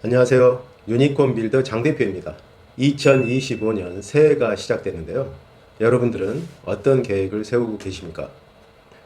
안녕하세요. 유니콘 빌더 장 대표입니다. 2025년 새해가 시작됐는데요. 여러분들은 어떤 계획을 세우고 계십니까?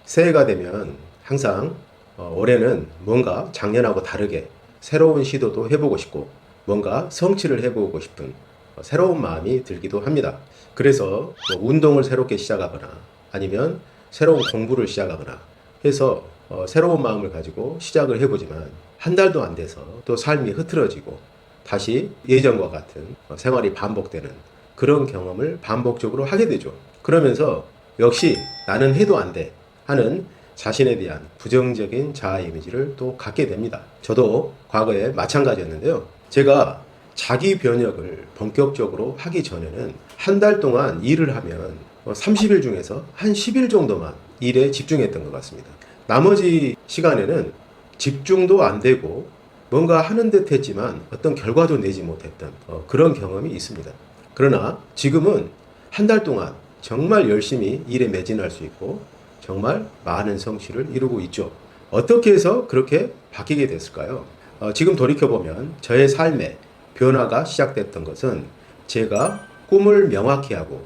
새해가 되면 항상 어, 올해는 뭔가 작년하고 다르게 새로운 시도도 해보고 싶고 뭔가 성취를 해보고 싶은 어, 새로운 마음이 들기도 합니다. 그래서 뭐 운동을 새롭게 시작하거나 아니면 새로운 공부를 시작하거나 해서 어, 새로운 마음을 가지고 시작을 해보지만 한 달도 안 돼서 또 삶이 흐트러지고 다시 예전과 같은 어, 생활이 반복되는 그런 경험을 반복적으로 하게 되죠. 그러면서 역시 나는 해도 안 돼 하는 자신에 대한 부정적인 자아 이미지를 또 갖게 됩니다. 저도 과거에 마찬가지였는데요. 제가 자기 변혁을 본격적으로 하기 전에는 한 달 동안 일을 하면 30일 중에서 한 10일 정도만 일에 집중했던 것 같습니다. 나머지 시간에는 집중도 안 되고 뭔가 하는 듯 했지만 어떤 결과도 내지 못했던 어, 그런 경험이 있습니다. 그러나 지금은 한 달 동안 정말 열심히 일에 매진할 수 있고 정말 많은 성취를 이루고 있죠. 어떻게 해서 그렇게 바뀌게 됐을까요? 어, 지금 돌이켜보면 저의 삶에 변화가 시작됐던 것은 제가 꿈을 명확히 하고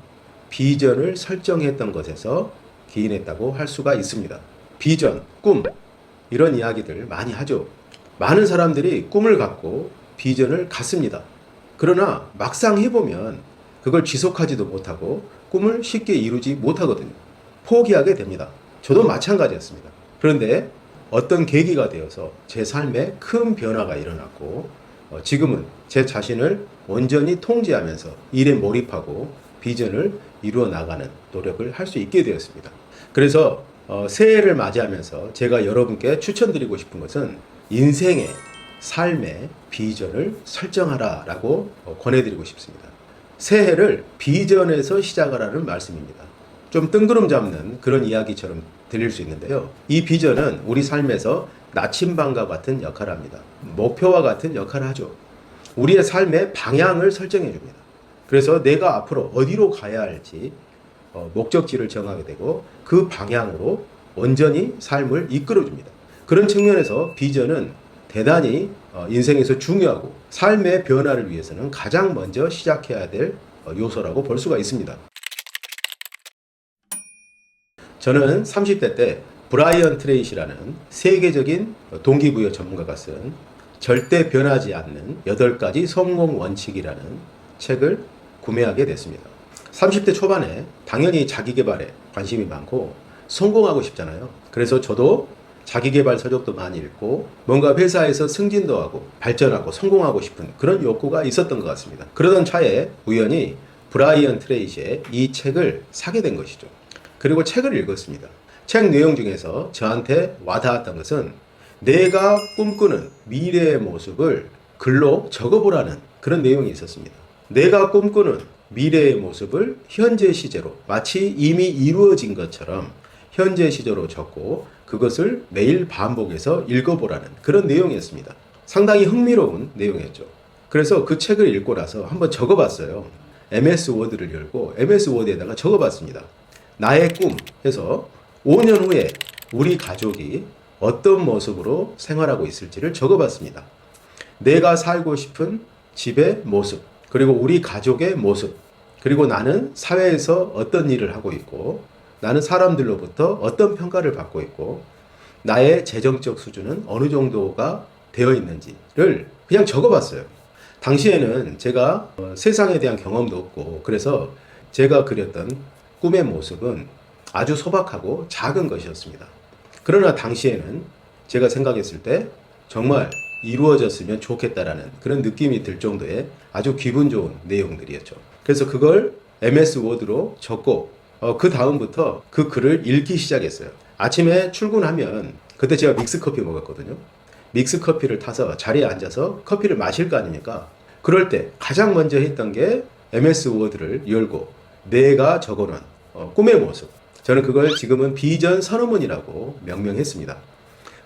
비전을 설정했던 것에서 기인했다고 할 수가 있습니다. 비전, 꿈, 이런 이야기들 많이 하죠. 많은 사람들이 꿈을 갖고 비전을 갖습니다. 그러나 막상 해보면 그걸 지속하지도 못하고 꿈을 쉽게 이루지 못하거든요. 포기하게 됩니다. 저도 마찬가지였습니다. 그런데 어떤 계기가 되어서 제 삶에 큰 변화가 일어났고 어, 지금은 제 자신을 온전히 통제하면서 일에 몰입하고 비전을 이루어 나가는 노력을 할 수 있게 되었습니다. 그래서 어, 새해를 맞이하면서 제가 여러분께 추천드리고 싶은 것은 인생의 삶의 비전을 설정하라라고 어, 권해드리고 싶습니다. 새해를 비전에서 시작하라는 말씀입니다. 좀 뜬구름 잡는 그런 이야기처럼 들릴 수 있는데요. 이 비전은 우리 삶에서 나침반과 같은 역할을 합니다. 목표와 같은 역할을 하죠. 우리의 삶의 방향을 설정해 줍니다. 그래서 내가 앞으로 어디로 가야 할지 어, 목적지를 정하게 되고 그 방향으로 온전히 삶을 이끌어 줍니다. 그런 측면에서 비전은 대단히 어, 인생에서 중요하고 삶의 변화를 위해서는 가장 먼저 시작해야 될 어, 요소라고 볼 수가 있습니다. 저는 30대 때 브라이언 트레이시라는 세계적인 동기부여 전문가가 쓴 절대 변하지 않는 8가지 성공 원칙이라는 책을 구매하게 됐습니다. 30대 초반에 당연히 자기 개발에 관심이 많고 성공하고 싶잖아요. 그래서 저도 자기 개발 서적도 많이 읽고 뭔가 회사에서 승진도 하고 발전하고 성공하고 싶은 그런 욕구가 있었던 것 같습니다. 그러던 차에 우연히 브라이언 트레이시의 이 책을 사게 된 것이죠. 그리고 책을 읽었습니다. 책 내용 중에서 저한테 와닿았던 것은 내가 꿈꾸는 미래의 모습을 글로 적어보라는 그런 내용이 있었습니다. 내가 꿈꾸는 미래의 모습을 현재 시제로 마치 이미 이루어진 것처럼 현재 시제로 적고 그것을 매일 반복해서 읽어보라는 그런 내용이었습니다. 상당히 흥미로운 내용이었죠. 그래서 그 책을 읽고 나서 한번 적어봤어요. MS 워드를 열고 MS 워드에다가 적어봤습니다. 나의 꿈 해서 5년 후에 우리 가족이 어떤 모습으로 생활하고 있을지를 적어봤습니다. 내가 살고 싶은 집의 모습, 그리고 우리 가족의 모습, 그리고 나는 사회에서 어떤 일을 하고 있고, 나는 사람들로부터 어떤 평가를 받고 있고, 나의 재정적 수준은 어느 정도가 되어 있는지를 그냥 적어봤어요. 당시에는 제가 어, 세상에 대한 경험도 없고, 그래서 제가 그렸던 꿈의 모습은 아주 소박하고 작은 것이었습니다. 그러나 당시에는 제가 생각했을 때 정말 이루어졌으면 좋겠다라는 그런 느낌이 들 정도의 아주 기분 좋은 내용들이었죠. 그래서 그걸 MS 워드로 적고 어, 그 다음부터 그 글을 읽기 시작했어요. 아침에 출근하면 그때 제가 믹스 커피 먹었거든요. 믹스 커피를 타서 자리에 앉아서 커피를 마실 거 아닙니까? 그럴 때 가장 먼저 했던 게 MS 워드를 열고 내가 적어놓은 어, 꿈의 모습. 저는 그걸 지금은 비전 선언문이라고 명명했습니다.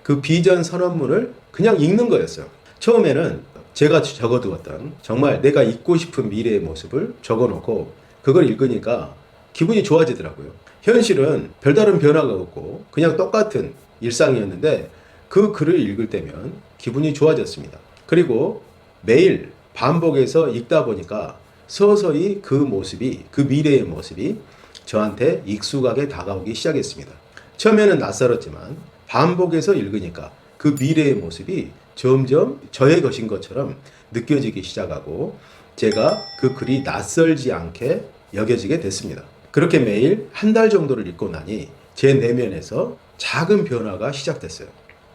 그 비전 선언문을 그냥 읽는 거였어요. 처음에는 제가 적어두었던 정말 내가 잊고 싶은 미래의 모습을 적어놓고 그걸 읽으니까 기분이 좋아지더라고요. 현실은 별다른 변화가 없고 그냥 똑같은 일상이었는데 그 글을 읽을 때면 기분이 좋아졌습니다. 그리고 매일 반복해서 읽다 보니까 서서히 그 모습이 그 미래의 모습이 저한테 익숙하게 다가오기 시작했습니다. 처음에는 낯설었지만 반복해서 읽으니까 그 미래의 모습이 점점 저의 것인 것처럼 느껴지기 시작하고 제가 그 글이 낯설지 않게 여겨지게 됐습니다. 그렇게 매일 한 달 정도를 읽고 나니 제 내면에서 작은 변화가 시작됐어요.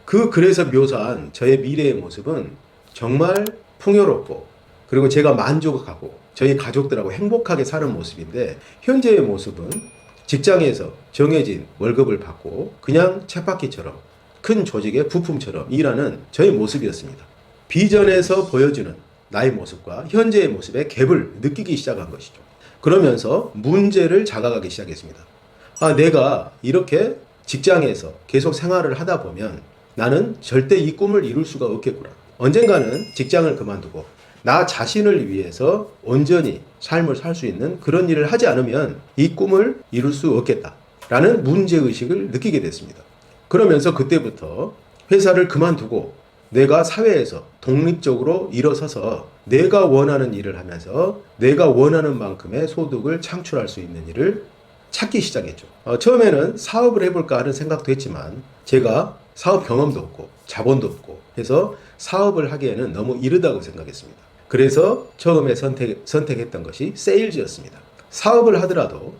그 글에서 묘사한 저의 미래의 모습은 정말 풍요롭고 그리고 제가 만족하고 저희 가족들하고 행복하게 사는 모습인데 현재의 모습은 직장에서 정해진 월급을 받고 그냥 쳇바퀴처럼 큰 조직의 부품처럼 일하는 저의 모습이었습니다. 비전에서 보여주는 나의 모습과 현재의 모습의 갭을 느끼기 시작한 것이죠. 그러면서 문제를 자각하기 시작했습니다. 아, 내가 이렇게 직장에서 계속 생활을 하다 보면 나는 절대 이 꿈을 이룰 수가 없겠구나. 언젠가는 직장을 그만두고 나 자신을 위해서 온전히 삶을 살 수 있는 그런 일을 하지 않으면 이 꿈을 이룰 수 없겠다. 라는 문제의식을 느끼게 됐습니다. 그러면서 그때부터 회사를 그만두고 내가 사회에서 독립적으로 일어서서 내가 원하는 일을 하면서 내가 원하는 만큼의 소득을 창출할 수 있는 일을 찾기 시작했죠. 어, 처음에는 사업을 해볼까 하는 생각도 했지만 제가 사업 경험도 없고 자본도 없고 해서 사업을 하기에는 너무 이르다고 생각했습니다. 그래서 처음에 선택, 선택했던 것이 세일즈였습니다. 사업을 하더라도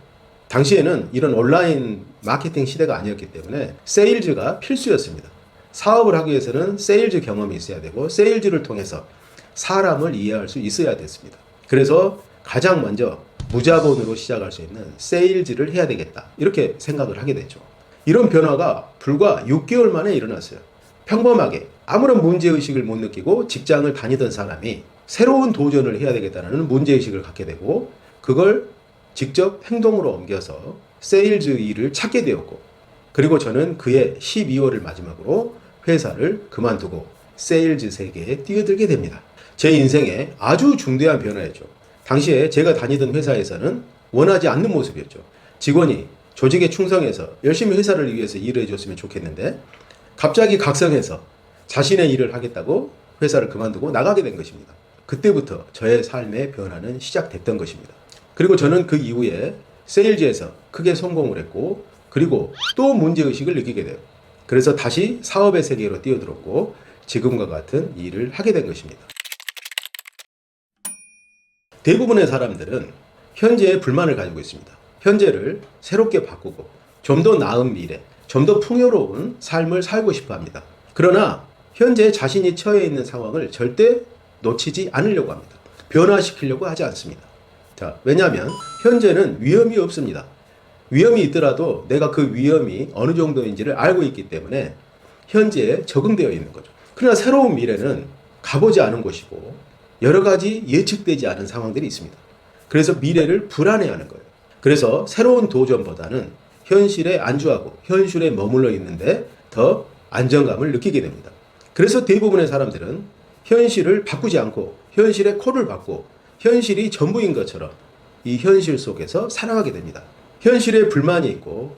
당시에는 이런 온라인 마케팅 시대가 아니었기 때문에 세일즈가 필수였습니다. 사업을 하기 위해서는 세일즈 경험이 있어야 되고 세일즈를 통해서 사람을 이해할 수 있어야 됐습니다. 그래서 가장 먼저 무자본으로 시작할 수 있는 세일즈를 해야 되겠다. 이렇게 생각을 하게 되죠. 이런 변화가 불과 6개월 만에 일어났어요. 평범하게 아무런 문제의식을 못 느끼고 직장을 다니던 사람이 새로운 도전을 해야 되겠다는 문제의식을 갖게 되고 그걸 직접 행동으로 옮겨서 세일즈 일을 찾게 되었고 그리고 저는 그해 12월을 마지막으로 회사를 그만두고 세일즈 세계에 뛰어들게 됩니다. 제 인생에 아주 중대한 변화였죠. 당시에 제가 다니던 회사에서는 원하지 않는 모습이었죠. 직원이 조직에 충성해서 열심히 회사를 위해서 일을 해줬으면 좋겠는데 갑자기 각성해서 자신의 일을 하겠다고 회사를 그만두고 나가게 된 것입니다. 그때부터 저의 삶의 변화는 시작됐던 것입니다. 그리고 저는 그 이후에 세일즈에서 크게 성공을 했고 그리고 또 문제의식을 느끼게 돼요. 그래서 다시 사업의 세계로 뛰어들었고 지금과 같은 일을 하게 된 것입니다. 대부분의 사람들은 현재에 불만을 가지고 있습니다. 현재를 새롭게 바꾸고 좀 더 나은 미래, 좀 더 풍요로운 삶을 살고 싶어 합니다. 그러나 현재 자신이 처해 있는 상황을 절대 놓치지 않으려고 합니다. 변화시키려고 하지 않습니다. 자, 왜냐하면 현재는 위험이 없습니다. 위험이 있더라도 내가 그 위험이 어느 정도인지를 알고 있기 때문에 현재에 적응되어 있는 거죠. 그러나 새로운 미래는 가보지 않은 곳이고 여러 가지 예측되지 않은 상황들이 있습니다. 그래서 미래를 불안해하는 거예요. 그래서 새로운 도전보다는 현실에 안주하고 현실에 머물러 있는데 더 안정감을 느끼게 됩니다. 그래서 대부분의 사람들은 현실을 바꾸지 않고 현실에 코를 박고 현실이 전부인 것처럼 이 현실 속에서 살아가게 됩니다. 현실에 불만이 있고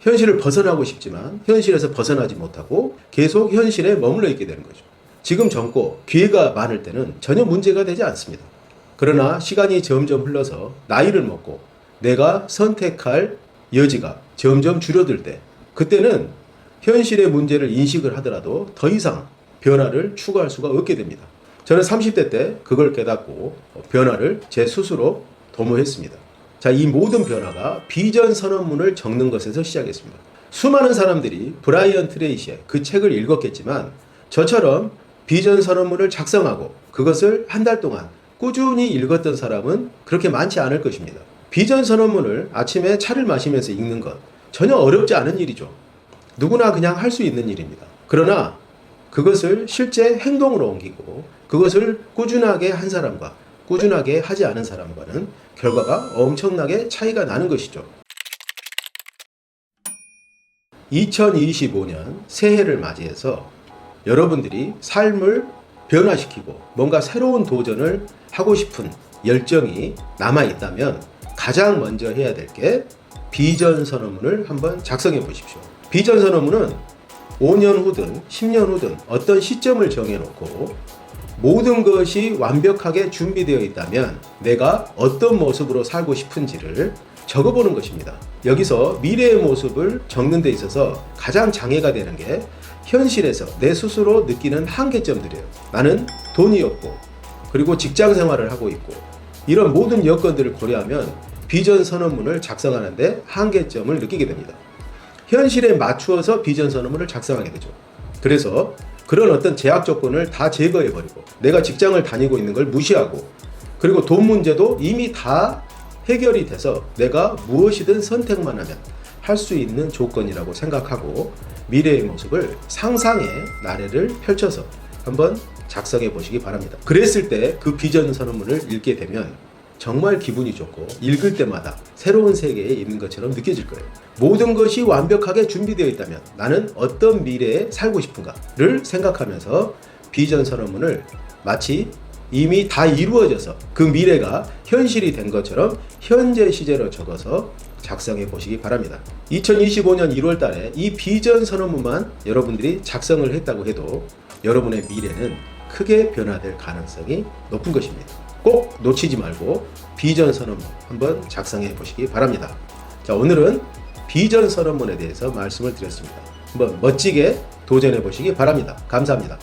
현실을 벗어나고 싶지만 현실에서 벗어나지 못하고 계속 현실에 머물러 있게 되는 거죠. 지금 젊고 기회가 많을 때는 전혀 문제가 되지 않습니다. 그러나 시간이 점점 흘러서 나이를 먹고 내가 선택할 여지가 점점 줄어들 때 그때는 현실의 문제를 인식을 하더라도 더 이상 변화를 추구할 수가 없게 됩니다. 저는 30대 때 그걸 깨닫고 변화를 제 스스로 도모했습니다. 자, 이 모든 변화가 비전 선언문을 적는 것에서 시작했습니다. 수많은 사람들이 브라이언 트레이시의 그 책을 읽었겠지만 저처럼 비전 선언문을 작성하고 그것을 한 달 동안 꾸준히 읽었던 사람은 그렇게 많지 않을 것입니다. 비전 선언문을 아침에 차를 마시면서 읽는 것 전혀 어렵지 않은 일이죠. 누구나 그냥 할 수 있는 일입니다. 그러나 그것을 실제 행동으로 옮기고 그것을 꾸준하게 한 사람과 꾸준하게 하지 않은 사람과는 결과가 엄청나게 차이가 나는 것이죠. 2025년 새해를 맞이해서 여러분들이 삶을 변화시키고 뭔가 새로운 도전을 하고 싶은 열정이 남아 있다면 가장 먼저 해야 될 게 비전 선언문을 한번 작성해 보십시오. 비전 선언문은 5년 후든 10년 후든 어떤 시점을 정해놓고 모든 것이 완벽하게 준비되어 있다면 내가 어떤 모습으로 살고 싶은지를 적어보는 것입니다. 여기서 미래의 모습을 적는 데 있어서 가장 장애가 되는 게 현실에서 내 스스로 느끼는 한계점들이에요. 나는 돈이 없고 그리고 직장 생활을 하고 있고 이런 모든 여건들을 고려하면 비전 선언문을 작성하는데 한계점을 느끼게 됩니다. 현실에 맞추어서 비전 선언문을 작성하게 되죠. 그래서 그런 어떤 제약 조건을 다 제거해 버리고 내가 직장을 다니고 있는 걸 무시하고 그리고 돈 문제도 이미 다 해결이 돼서 내가 무엇이든 선택만 하면 할 수 있는 조건이라고 생각하고 미래의 모습을 상상의 나래를 펼쳐서 한번 작성해 보시기 바랍니다. 그랬을 때 그 비전 선언문을 읽게 되면 정말 기분이 좋고 읽을 때마다 새로운 세계에 있는 것처럼 느껴질 거예요. 모든 것이 완벽하게 준비되어 있다면 나는 어떤 미래에 살고 싶은가를 생각하면서 비전 선언문을 마치 이미 다 이루어져서 그 미래가 현실이 된 것처럼 현재 시제로 적어서 작성해 보시기 바랍니다. 2025년 1월 달에 이 비전 선언문만 여러분들이 작성을 했다고 해도 여러분의 미래는 크게 변화될 가능성이 높은 것입니다. 꼭 놓치지 말고 비전 선언문 한번 작성해 보시기 바랍니다. 자, 오늘은 비전 선언문에 대해서 말씀을 드렸습니다. 한번 멋지게 도전해 보시기 바랍니다. 감사합니다.